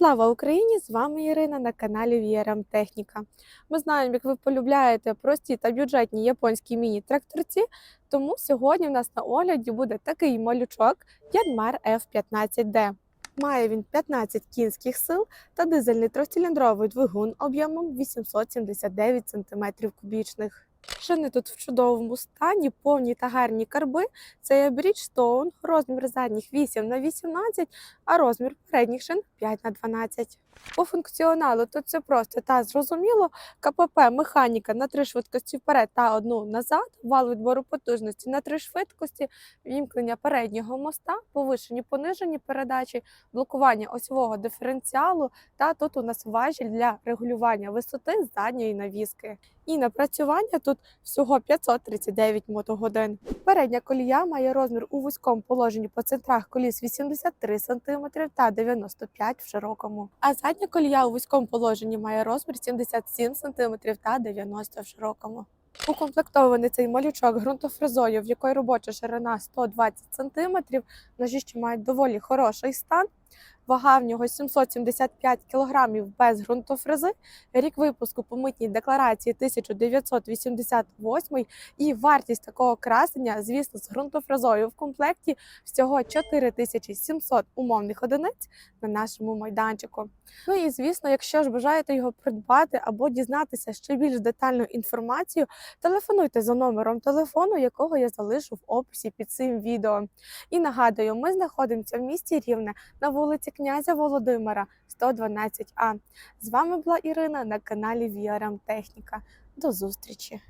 Слава Україні! З вами Ірина на каналі VRM Техніка. Ми знаємо, як ви полюбляєте прості та бюджетні японські міні-тракторці, тому сьогодні в нас на огляді буде такий малючок Янмар F15D. Має він 15 кінських сил та дизельний трьохциліндровий двигун об'ємом 879 см кубічних. Шини тут в чудовому стані, повні та гарні карби. Це є Bridgestone, розмір задніх 8 на 18 а розмір передніх шин 5 на 12. По функціоналу тут все просто та зрозуміло. КПП механіка на три швидкості вперед та одну назад, вал відбору потужності на три швидкості, вімкнення переднього моста, повишені понижені передачі, блокування осьового диференціалу. Та тут у нас важіль для регулювання висоти задньої навіски. І напрацювання тут всього 539 мотогодин. Передня колія має розмір у вузькому положенні по центрах коліс 83 см та 95 в широкому. А задня колія у вузькому положенні має розмір 77 см та 90 в широкому. Укомплектований цей малючок ґрунтофрезою, в якої робоча ширина 120 см, ножі ще мають доволі хороший стан. Вага в нього 775 кг без ґрунтофрези, рік випуску по митній декларації 1988 і вартість такого красення, звісно, з ґрунтофрезою в комплекті всього 4700 умовних одиниць на нашому майданчику. Ну і звісно, якщо ж бажаєте його придбати або дізнатися ще більш детальну інформацію, телефонуйте за номером телефону, якого я залишу в описі під цим відео. І нагадую, ми знаходимося в місті Рівне на вулиці князя Володимира, 112А. З вами була Ірина на каналі VRM Техніка. До зустрічі!